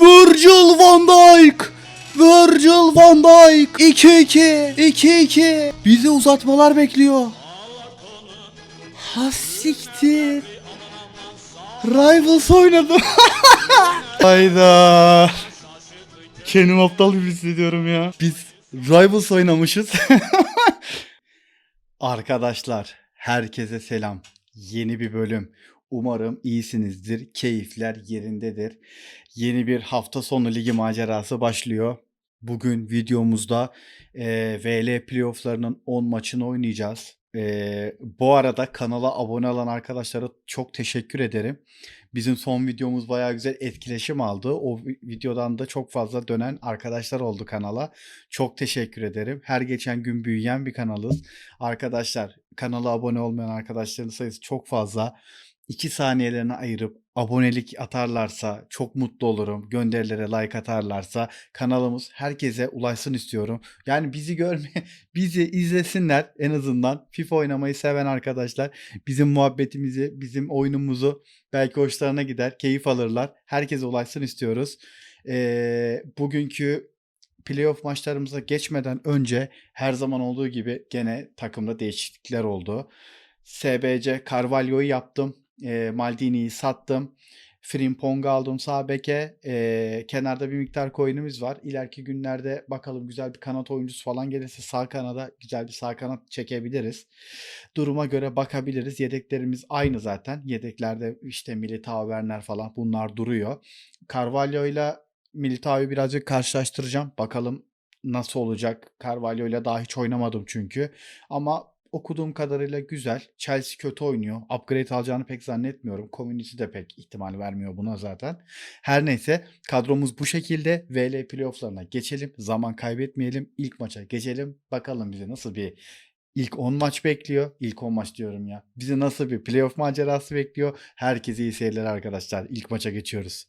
Virgil van Dijk. Virgil van Dijk. 2-2. 2-2. Bizi uzatmalar bekliyor. Ha siktir. Rivals oynadım. Hayda. Kendimi aptal gibi hissediyorum ya. Biz Rivals oynamışız. Arkadaşlar herkese selam. Yeni bir bölüm. Umarım iyisinizdir. Keyifler yerindedir. Yeni bir hafta sonu ligi macerası başlıyor. Bugün videomuzda eee VL playofflarının 10 maçını oynayacağız. Eee, bu arada kanala abone olan arkadaşlara çok teşekkür ederim. Bizim son videomuz bayağı güzel etkileşim aldı. O vi- videodan da çok fazla dönen arkadaşlar oldu kanala. Çok teşekkür ederim. Her geçen gün büyüyen bir kanalız. Arkadaşlar kanala abone olmayan arkadaşların sayısı çok fazla. 2 saniyelerini ayırıp abonelik atarlarsa çok mutlu olurum. Gönderilere like atarlarsa kanalımız herkese ulaşsın istiyorum. Yani bizi görme, bizi izlesinler en azından. FIFA oynamayı seven arkadaşlar bizim muhabbetimizi, bizim oyunumuzu belki hoşlarına gider, keyif alırlar. Herkese ulaşsın istiyoruz. Ee, bugünkü playoff maçlarımıza geçmeden önce her zaman olduğu gibi gene takımda değişiklikler oldu. SBC Carvalho'yu yaptım. E, Maldini'yi sattım. Frimpong'u aldım sağ beke. E, kenarda bir miktar coin'imiz var. İleriki günlerde bakalım güzel bir kanat oyuncusu falan gelirse sağ kanada güzel bir sağ kanat çekebiliriz. Duruma göre bakabiliriz. Yedeklerimiz aynı zaten. Yedeklerde işte Militao, Werner falan bunlar duruyor. Carvalho ile Militao'yu birazcık karşılaştıracağım. Bakalım nasıl olacak. Carvalho ile daha hiç oynamadım çünkü. Ama okuduğum kadarıyla güzel. Chelsea kötü oynuyor. Upgrade alacağını pek zannetmiyorum. Community de pek ihtimal vermiyor buna zaten. Her neyse kadromuz bu şekilde. VL playofflarına geçelim. Zaman kaybetmeyelim. İlk maça geçelim. Bakalım bize nasıl bir ilk 10 maç bekliyor. İlk 10 maç diyorum ya. Bizi nasıl bir playoff macerası bekliyor. Herkese iyi seyirler arkadaşlar. İlk maça geçiyoruz.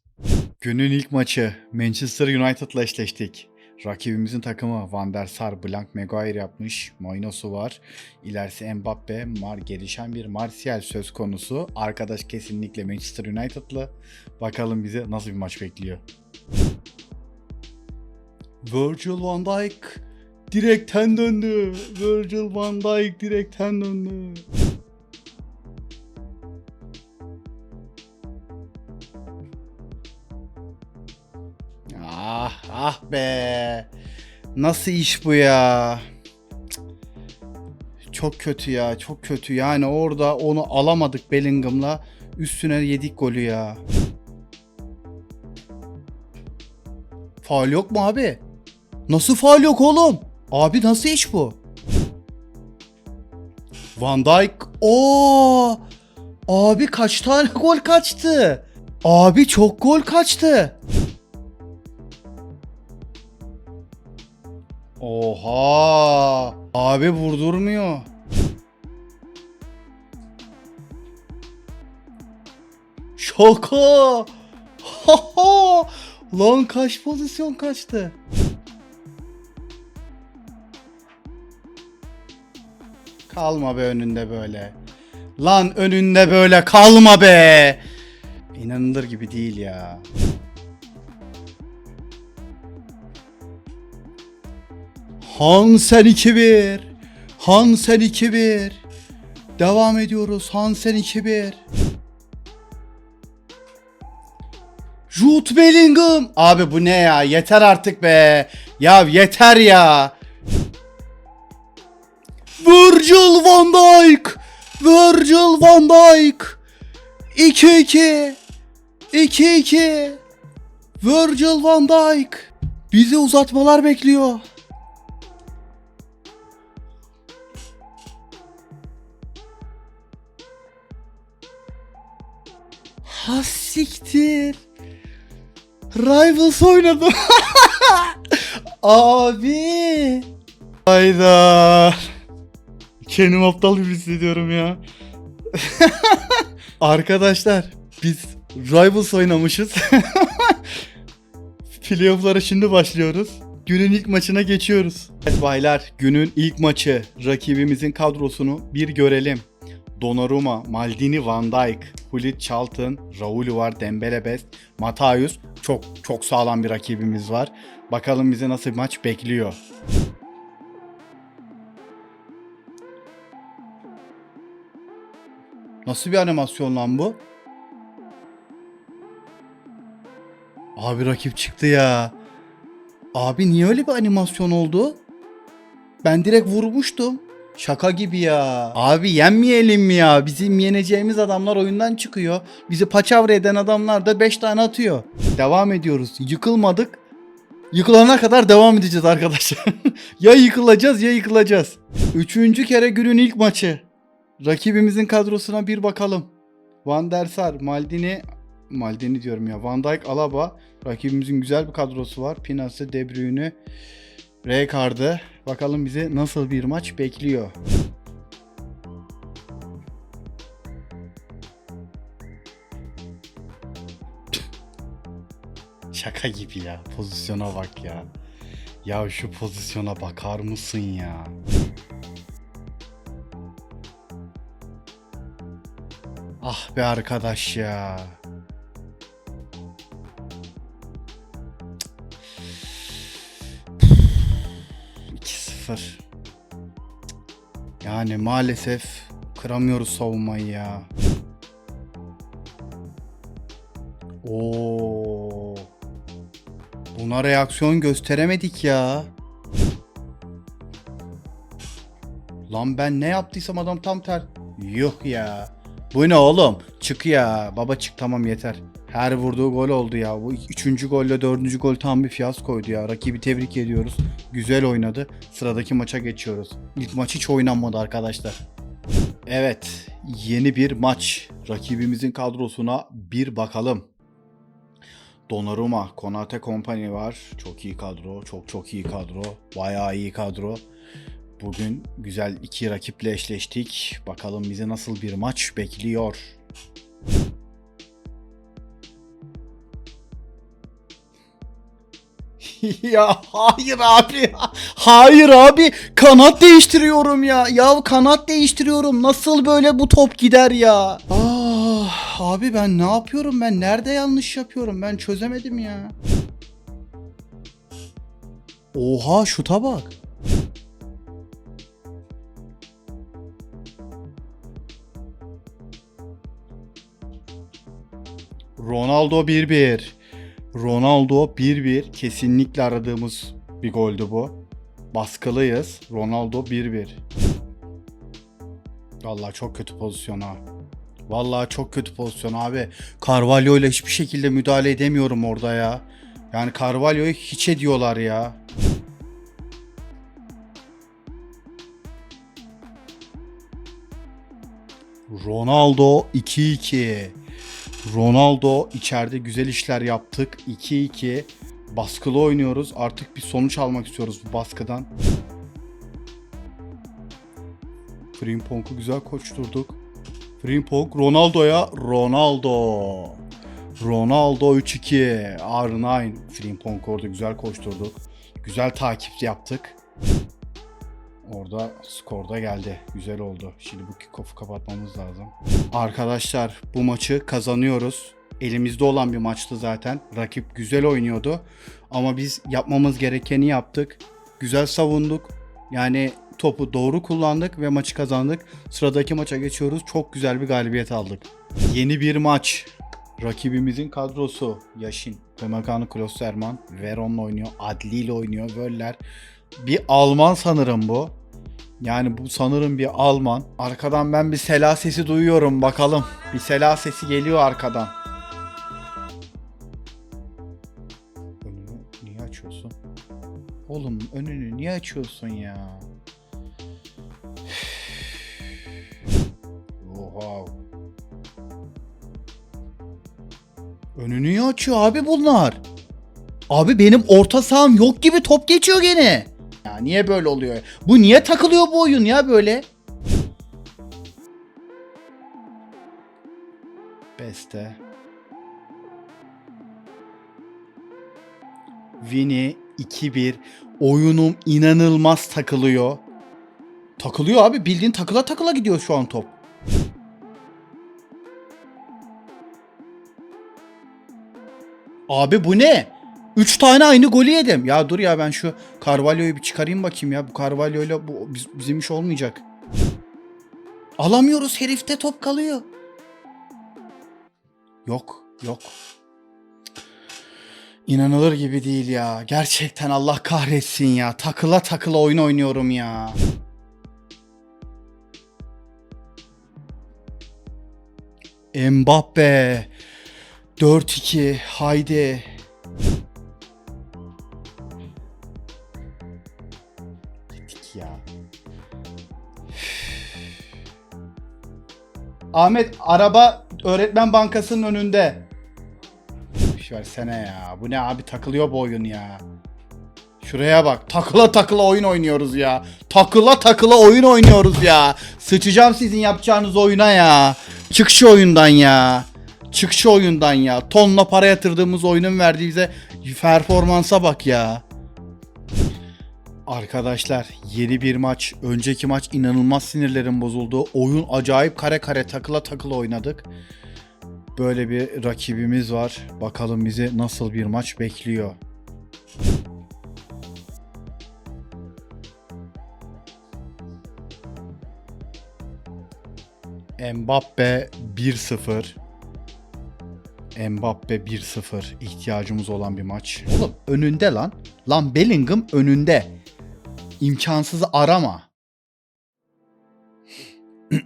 Günün ilk maçı Manchester United'la eşleştik. Rakibimizin takımı Van der Sar, Blank Maguire yapmış. Moinosu var. İlerisi Mbappe, Mar gelişen bir Martial söz konusu. Arkadaş kesinlikle Manchester United'lı. Bakalım bize nasıl bir maç bekliyor. Virgil van Dijk direkten döndü. Virgil van Dijk direkten döndü. Ah be. Nasıl iş bu ya? Çok kötü ya, çok kötü. Yani orada onu alamadık Bellingham'la. Üstüne yedik golü ya. Faul yok mu abi? Nasıl faul yok oğlum? Abi nasıl iş bu? Van Dijk. Oo! Abi kaç tane gol kaçtı? Abi çok gol kaçtı. Oha! Abi vurdurmuyor. Şaka! Ha ha! Lan kaç pozisyon kaçtı? Kalma be önünde böyle. Lan önünde böyle kalma be. İnanılır gibi değil ya. Hansen 2-1. Hansen 2-1. Devam ediyoruz. Hansen 2-1. Jude Bellingham. Abi bu ne ya? Yeter artık be. Ya yeter ya. Virgil van Dijk. Virgil van Dijk. 2-2. 2-2. Virgil van Dijk. Bizi uzatmalar bekliyor. Ha siktir. Rivals oynadım. Abi. Hayda. Kendimi aptal gibi hissediyorum ya. Arkadaşlar biz Rivals oynamışız. Playoff'lara şimdi başlıyoruz. Günün ilk maçına geçiyoruz. Evet baylar günün ilk maçı. Rakibimizin kadrosunu bir görelim. Donnarumma, Maldini, Van Dijk, Hulit Çaltın, Raul var, Dembele Best, Matayus. Çok çok sağlam bir rakibimiz var. Bakalım bize nasıl bir maç bekliyor. Nasıl bir animasyon lan bu? Abi rakip çıktı ya. Abi niye öyle bir animasyon oldu? Ben direkt vurmuştum. Şaka gibi ya. Abi yenmeyelim mi ya? Bizim yeneceğimiz adamlar oyundan çıkıyor. Bizi paçavra eden adamlar da 5 tane atıyor. Devam ediyoruz. Yıkılmadık. Yıkılana kadar devam edeceğiz arkadaşlar. ya yıkılacağız ya yıkılacağız. Üçüncü kere günün ilk maçı. Rakibimizin kadrosuna bir bakalım. Van der Sar, Maldini, Maldini diyorum ya. Van Dijk, Alaba. Rakibimizin güzel bir kadrosu var. Pinas'ı, De Bruyne, Rijkaard'ı. Bakalım bizi nasıl bir maç bekliyor. Şaka gibi ya. Pozisyona bak ya. Ya şu pozisyona bakar mısın ya? Ah be arkadaş ya. 2-0. Yani maalesef kıramıyoruz savunmayı ya. Oo. Buna reaksiyon gösteremedik ya. Lan ben ne yaptıysam adam tam ter. Yok ya. Bu ne oğlum? Çık ya. Baba çık tamam yeter. Her vurduğu gol oldu ya. Bu üçüncü golle dördüncü gol tam bir fiyaskoydu ya. Rakibi tebrik ediyoruz. Güzel oynadı. Sıradaki maça geçiyoruz. İlk maç hiç oynanmadı arkadaşlar. Evet. Yeni bir maç. Rakibimizin kadrosuna bir bakalım. Donnarumma, Konate Company var. Çok iyi kadro. Çok çok iyi kadro. Bayağı iyi kadro. Bugün güzel iki rakiple eşleştik. Bakalım bizi nasıl bir maç bekliyor. ya hayır abi. Hayır abi. Kanat değiştiriyorum ya. Ya kanat değiştiriyorum. Nasıl böyle bu top gider ya? Ah abi ben ne yapıyorum? Ben nerede yanlış yapıyorum? Ben çözemedim ya. Oha şuta bak. Ronaldo 1-1. Ronaldo 1-1. Kesinlikle aradığımız bir goldü bu. Baskılıyız. Ronaldo 1-1. Vallahi çok kötü pozisyon ha. Vallahi çok kötü pozisyon abi. Carvalho ile hiçbir şekilde müdahale edemiyorum orada ya. Yani Carvalho'yu hiç ediyorlar ya. Ronaldo 2-2. Ronaldo içeride güzel işler yaptık. 2-2. Baskılı oynuyoruz. Artık bir sonuç almak istiyoruz bu baskıdan. Frimpong'u güzel koşturduk. Frimpong Ronaldo'ya Ronaldo. Ronaldo 3-2. R9. Frimpong orada güzel koşturduk. Güzel takip yaptık. Orada skorda geldi. Güzel oldu. Şimdi bu kickoff'u kapatmamız lazım. Arkadaşlar bu maçı kazanıyoruz. Elimizde olan bir maçtı zaten. Rakip güzel oynuyordu. Ama biz yapmamız gerekeni yaptık. Güzel savunduk. Yani topu doğru kullandık ve maçı kazandık. Sıradaki maça geçiyoruz. Çok güzel bir galibiyet aldık. Yeni bir maç. Rakibimizin kadrosu Yaşin, Pemagano Klosterman, Veron'la oynuyor, Adli ile oynuyor, Völler. Bir Alman sanırım bu. Yani bu sanırım bir Alman. Arkadan ben bir sela sesi duyuyorum bakalım. Bir sela sesi geliyor arkadan. Önünü niye açıyorsun? Oğlum önünü niye açıyorsun ya? Oha. Önünü açıyor abi bunlar? Abi benim orta saham yok gibi top geçiyor gene. Ya niye böyle oluyor? Bu niye takılıyor bu oyun ya böyle? Beste. Vini 2-1. Oyunum inanılmaz takılıyor. Takılıyor abi. Bildiğin takıla takıla gidiyor şu an top. Abi bu ne? 3 tane aynı golü yedim. Ya dur ya ben şu Carvalho'yu bir çıkarayım bakayım ya. Bu Carvalho'yla bu biz- bizim iş olmayacak. Alamıyoruz herifte top kalıyor. Yok yok. İnanılır gibi değil ya. Gerçekten Allah kahretsin ya. Takıla takıla oyun oynuyorum ya. Mbappe. 4-2. Haydi. Ahmet araba öğretmen bankasının önünde. Boş versene ya. Bu ne abi takılıyor bu oyun ya. Şuraya bak. Takıla takıla oyun oynuyoruz ya. Takıla takıla oyun oynuyoruz ya. Sıçacağım sizin yapacağınız oyuna ya. Çık şu oyundan ya. Çık şu oyundan ya. Tonla para yatırdığımız oyunun verdiği bize performansa bak ya. Arkadaşlar yeni bir maç. Önceki maç inanılmaz sinirlerim bozuldu. Oyun acayip kare kare takıla takıla oynadık. Böyle bir rakibimiz var. Bakalım bizi nasıl bir maç bekliyor. Mbappe 1-0. Mbappe 1-0 ihtiyacımız olan bir maç. Oğlum önünde lan. Lan Bellingham önünde. İmkansızı arama.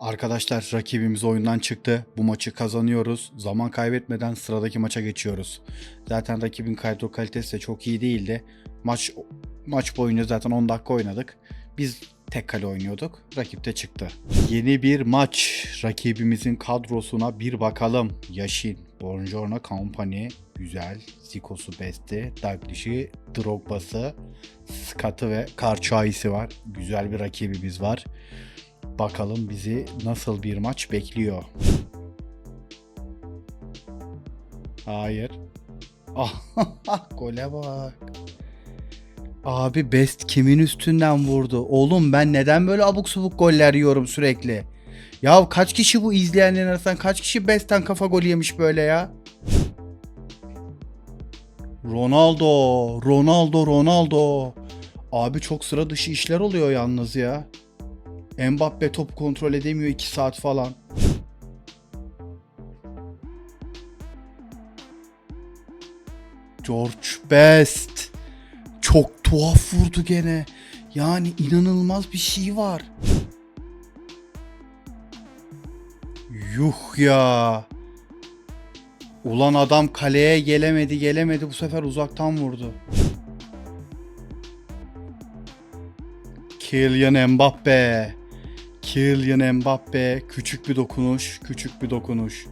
Arkadaşlar rakibimiz oyundan çıktı. Bu maçı kazanıyoruz. Zaman kaybetmeden sıradaki maça geçiyoruz. Zaten rakibin kadro kalitesi de çok iyi değildi. Maç maç boyunca zaten 10 dakika oynadık. Biz tek kale oynuyorduk. Rakip de çıktı. Yeni bir maç. Rakibimizin kadrosuna bir bakalım. Yashin, Buongiorno Company, güzel. Ziko'su besti. Daglish'i, Drogba'sı, Scott'ı ve Karçayisi var. Güzel bir rakibimiz var. Bakalım bizi nasıl bir maç bekliyor. Hayır. Ah, gole bak. Abi Best kimin üstünden vurdu? Oğlum ben neden böyle abuk subuk goller yiyorum sürekli? Ya kaç kişi bu izleyenlerin arasından kaç kişi Best'ten kafa golü yemiş böyle ya? Ronaldo, Ronaldo, Ronaldo. Abi çok sıra dışı işler oluyor yalnız ya. Mbappe top kontrol edemiyor 2 saat falan. George Best. Çok tuhaf vurdu gene. Yani inanılmaz bir şey var. Yuh ya. Ulan adam kaleye gelemedi gelemedi bu sefer uzaktan vurdu. Kylian Mbappe. Kylian Mbappe küçük bir dokunuş, küçük bir dokunuş.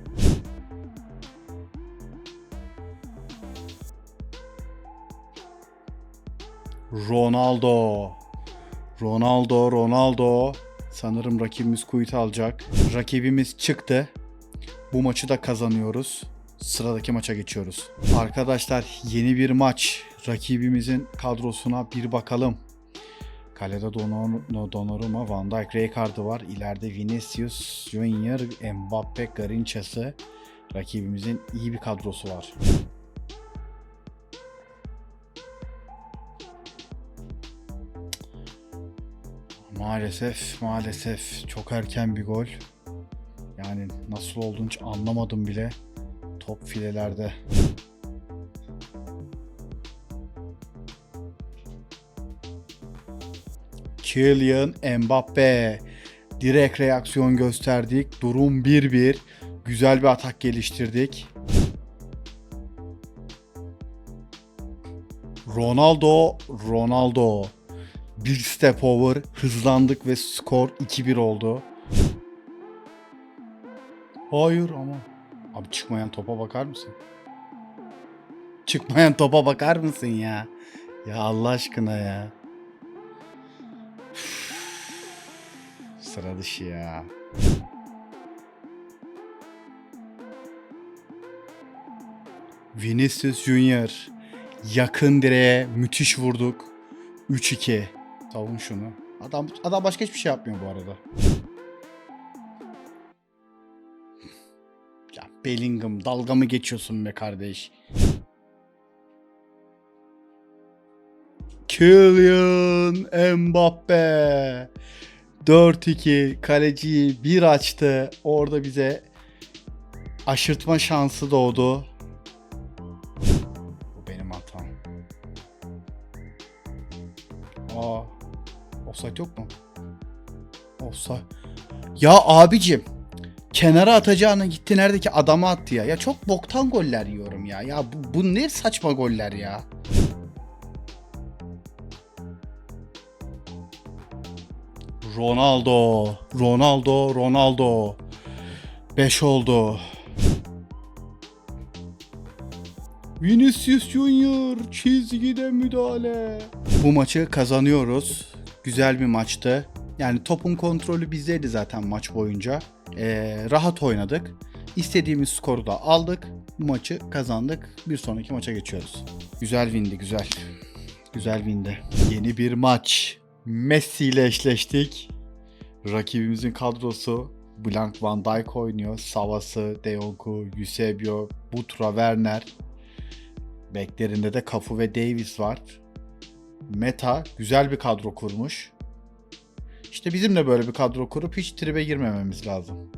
Ronaldo. Ronaldo, Ronaldo. Sanırım rakibimiz kuyut alacak. Rakibimiz çıktı. Bu maçı da kazanıyoruz. Sıradaki maça geçiyoruz. Arkadaşlar yeni bir maç. Rakibimizin kadrosuna bir bakalım. Kalede Donor- Donnarumma, Van Dijk, Rijkaard'ı var. İleride Vinicius, Junior, Mbappe, Garinçası. Rakibimizin iyi bir kadrosu var. Maalesef, maalesef çok erken bir gol. Yani nasıl olduğunu hiç anlamadım bile. Top filelerde. Kylian Mbappe. Direkt reaksiyon gösterdik. Durum 1-1. Güzel bir atak geliştirdik. Ronaldo, Ronaldo. Bir step over. Hızlandık ve skor 2-1 oldu. Hayır ama. Abi çıkmayan topa bakar mısın? Çıkmayan topa bakar mısın ya? Ya Allah aşkına ya. Üf. Sıra dışı ya. Vinicius Junior yakın direğe müthiş vurduk. 3-2. Savun şunu. Adam adam başka hiçbir şey yapmıyor bu arada. Ya Bellingham dalga mı geçiyorsun be kardeş? Kylian Mbappe 4-2 kaleciyi bir açtı. Orada bize aşırtma şansı doğdu. Offside yok mu? Offside. Ya abicim kenara atacağını gitti neredeki adama attı ya. Ya çok boktan goller yiyorum ya. Ya bu, bu ne saçma goller ya. Ronaldo, Ronaldo, Ronaldo. 5 oldu. Vinicius Junior çizgide müdahale. Bu maçı kazanıyoruz. Güzel bir maçtı. Yani topun kontrolü bizdeydi zaten maç boyunca. Ee, rahat oynadık. İstediğimiz skoru da aldık. Bu maçı kazandık. Bir sonraki maça geçiyoruz. Güzel windi güzel. Güzel windi. Yeni bir maç. Messi ile eşleştik. Rakibimizin kadrosu Blank Van Dijk oynuyor. Savası, De Jong'u, Eusebio, Butra, Werner. Beklerinde de Cafu ve Davis var. Meta güzel bir kadro kurmuş. İşte bizim de böyle bir kadro kurup hiç tribe girmememiz lazım.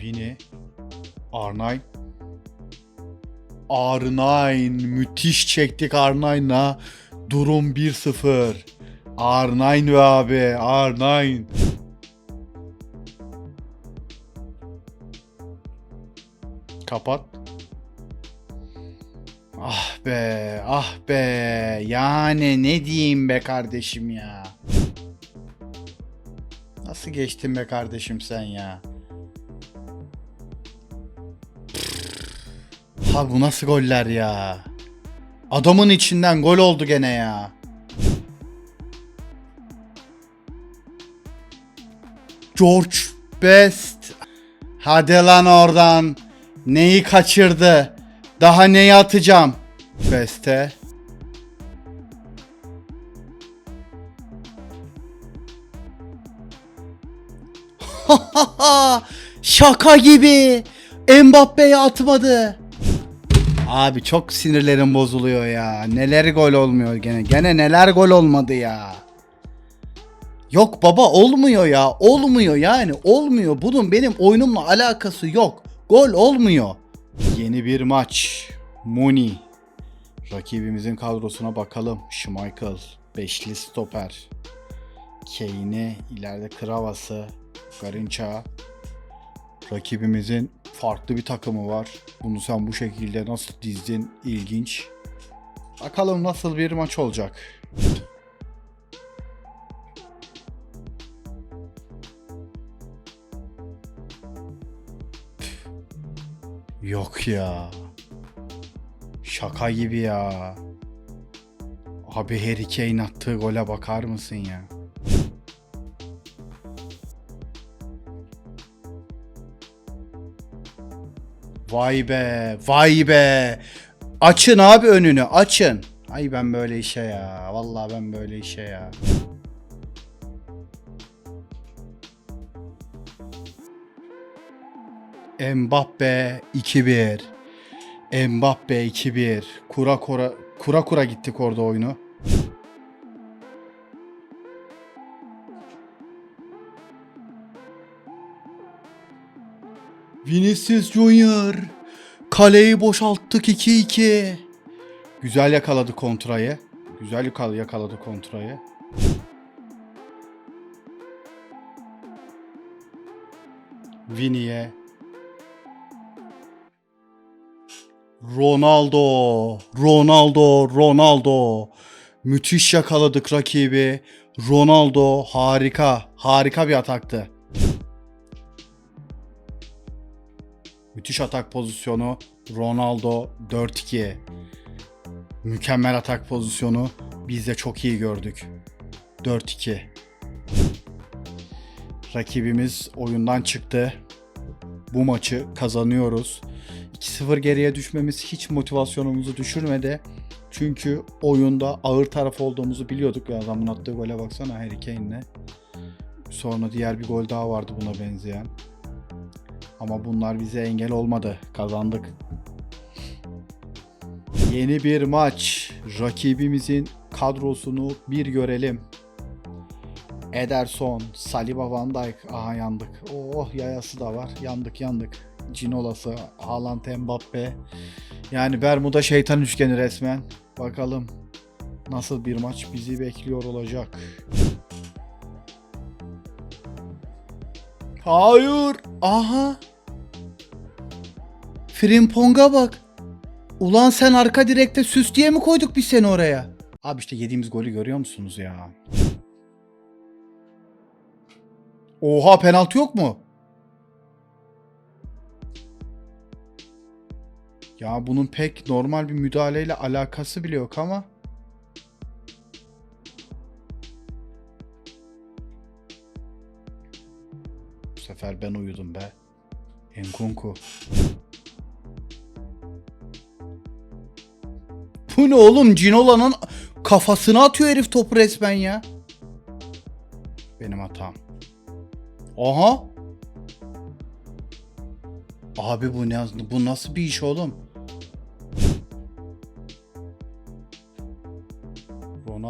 Vini, R9, R9 müthiş çektik R9'la. Durum 1-0. R9 be abi R9. Kapat. Ah be, ah be. Yani ne diyeyim be kardeşim ya. Nasıl geçtin be kardeşim sen ya? Ha bu nasıl goller ya? Adamın içinden gol oldu gene ya. George Best. Hadi lan oradan. Neyi kaçırdı? Daha neyi atacağım? Beste. Şaka gibi. Mbappe'ye atmadı. Abi çok sinirlerim bozuluyor ya. Neler gol olmuyor gene. Gene neler gol olmadı ya. Yok baba olmuyor ya. Olmuyor yani. Olmuyor. Bunun benim oyunumla alakası yok. Gol olmuyor. Yeni bir maç. Muni. Rakibimizin kadrosuna bakalım. Schmeichel. Beşli stoper. Kane'i. ileride Kravası. Garinça. Rakibimizin farklı bir takımı var. Bunu sen bu şekilde nasıl dizdin? İlginç. Bakalım nasıl bir maç olacak. Yok ya. Şaka gibi ya. Abi Harry Kane attığı gole bakar mısın ya? Vay be, vay be. Açın abi önünü, açın. Ay ben böyle işe ya. Vallahi ben böyle işe ya. Mbappe 2-1. Mbappe 2-1. Kura kura kura kura gittik orada oyunu. Vinicius Junior. Kaleyi boşalttık 2-2. Güzel yakaladı kontrayı. Güzel yakal- yakaladı kontrayı. Vini'ye. Ronaldo. Ronaldo. Ronaldo. Müthiş yakaladık rakibi. Ronaldo harika. Harika bir ataktı. Müthiş atak pozisyonu. Ronaldo 4-2. Mükemmel atak pozisyonu. Biz de çok iyi gördük. 4-2. Rakibimiz oyundan çıktı. Bu maçı kazanıyoruz. 2-0 geriye düşmemiz hiç motivasyonumuzu düşürmedi. Çünkü oyunda ağır taraf olduğumuzu biliyorduk. Ya adamın attığı gole baksana Harry Kane'le. Sonra diğer bir gol daha vardı buna benzeyen. Ama bunlar bize engel olmadı. Kazandık. Yeni bir maç. Rakibimizin kadrosunu bir görelim. Ederson, Saliba Van Dijk. Aha yandık. Oh yayası da var. Yandık yandık. Cinolası, Haaland, Mbappe. Yani Bermuda şeytan üçgeni resmen. Bakalım nasıl bir maç bizi bekliyor olacak. Hayır. Aha. Frimpong'a bak. Ulan sen arka direkte süs diye mi koyduk biz seni oraya? Abi işte yediğimiz golü görüyor musunuz ya? Oha penaltı yok mu? Ya bunun pek normal bir müdahaleyle alakası bile yok ama. Bu sefer ben uyudum be. Enkunku. Bu ne oğlum? Cinola'nın kafasına atıyor herif topu resmen ya. Benim hatam. Aha. Abi bu ne bu nasıl bir iş oğlum?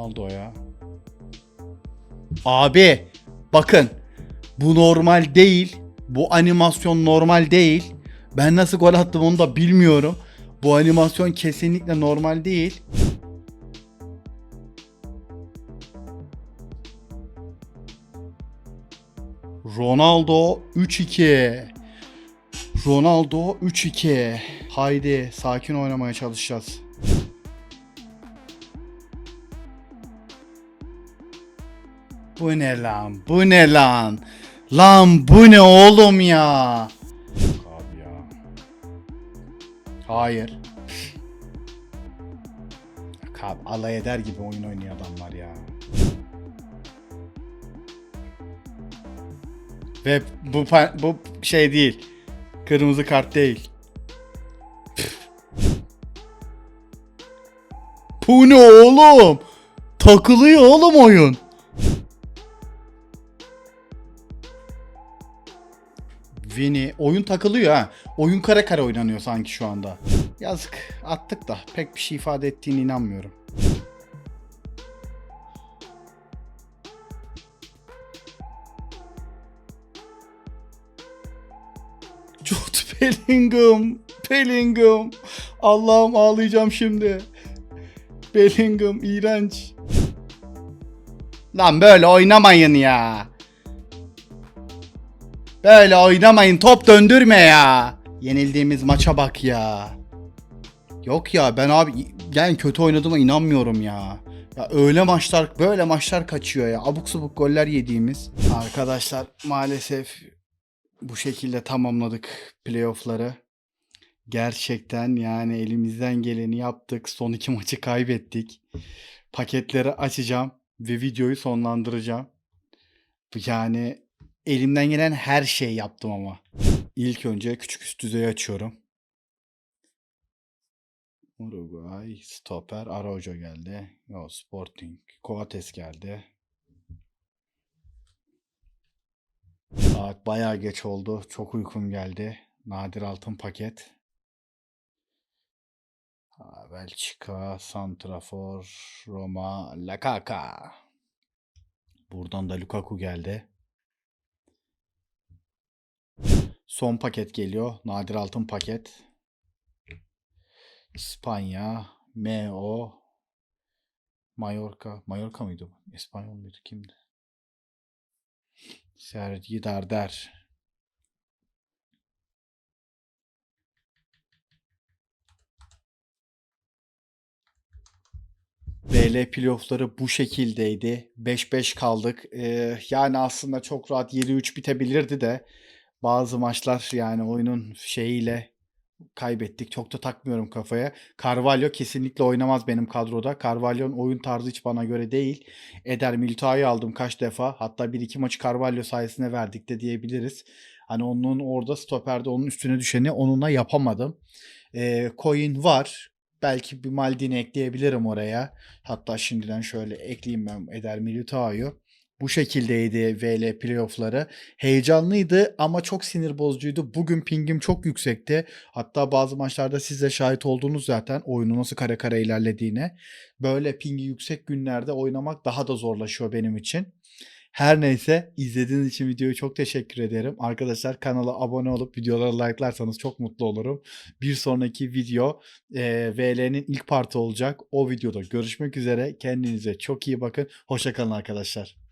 Ronaldo ya. Abi bakın bu normal değil. Bu animasyon normal değil. Ben nasıl gol attım onu da bilmiyorum. Bu animasyon kesinlikle normal değil. Ronaldo 3-2. Ronaldo 3-2. Haydi sakin oynamaya çalışacağız. Bu ne lan? Bu ne lan? Lan bu ne oğlum ya? Abi ya. Hayır. Abi alay eder gibi oyun oynuyor adamlar ya. Ve bu bu şey değil. Kırmızı kart değil. Bu ne oğlum? Takılıyor oğlum oyun. Vini oyun takılıyor ha. Oyun kare kare oynanıyor sanki şu anda. Yazık attık da pek bir şey ifade ettiğine inanmıyorum. Jude Bellingham. Bellingham. Allah'ım ağlayacağım şimdi. Bellingham iğrenç. Lan böyle oynamayın ya. Böyle oynamayın top döndürme ya. Yenildiğimiz maça bak ya. Yok ya ben abi yani kötü oynadığıma inanmıyorum ya. Ya öyle maçlar böyle maçlar kaçıyor ya. Abuk subuk goller yediğimiz. Arkadaşlar maalesef bu şekilde tamamladık playoff'ları. Gerçekten yani elimizden geleni yaptık. Son iki maçı kaybettik. Paketleri açacağım ve videoyu sonlandıracağım. Yani elimden gelen her şeyi yaptım ama. İlk önce küçük üst düzeyi açıyorum. Uruguay, stoper, Araujo geldi. Yo, Sporting, Coates geldi. Saat bayağı geç oldu. Çok uykum geldi. Nadir altın paket. Belçika, Santrafor, Roma, Lakaka. Buradan da Lukaku geldi. Son paket geliyor. Nadir altın paket. İspanya, MO, Mallorca. Mallorca mıydı bu? İspanyol muydu? Kimdi? Sergi Darder. BL playoff'ları bu şekildeydi. 5-5 kaldık. Ee, yani aslında çok rahat 7-3 bitebilirdi de bazı maçlar yani oyunun şeyiyle kaybettik. Çok da takmıyorum kafaya. Carvalho kesinlikle oynamaz benim kadroda. Carvalho'nun oyun tarzı hiç bana göre değil. Eder Militao'yu aldım kaç defa. Hatta bir iki maçı Carvalho sayesinde verdik de diyebiliriz. Hani onun orada stoperde onun üstüne düşeni onunla yapamadım. Ee, coin var. Belki bir Maldini ekleyebilirim oraya. Hatta şimdiden şöyle ekleyeyim ben Eder Militao'yu. Bu şekildeydi VL playoff'ları. Heyecanlıydı ama çok sinir bozucuydu. Bugün pingim çok yüksekti. Hatta bazı maçlarda siz de şahit oldunuz zaten oyunu nasıl kare kare ilerlediğine. Böyle pingi yüksek günlerde oynamak daha da zorlaşıyor benim için. Her neyse izlediğiniz için videoyu çok teşekkür ederim. Arkadaşlar kanala abone olup videoları like'larsanız çok mutlu olurum. Bir sonraki video e, VL'nin ilk partı olacak. O videoda görüşmek üzere. Kendinize çok iyi bakın. Hoşçakalın arkadaşlar.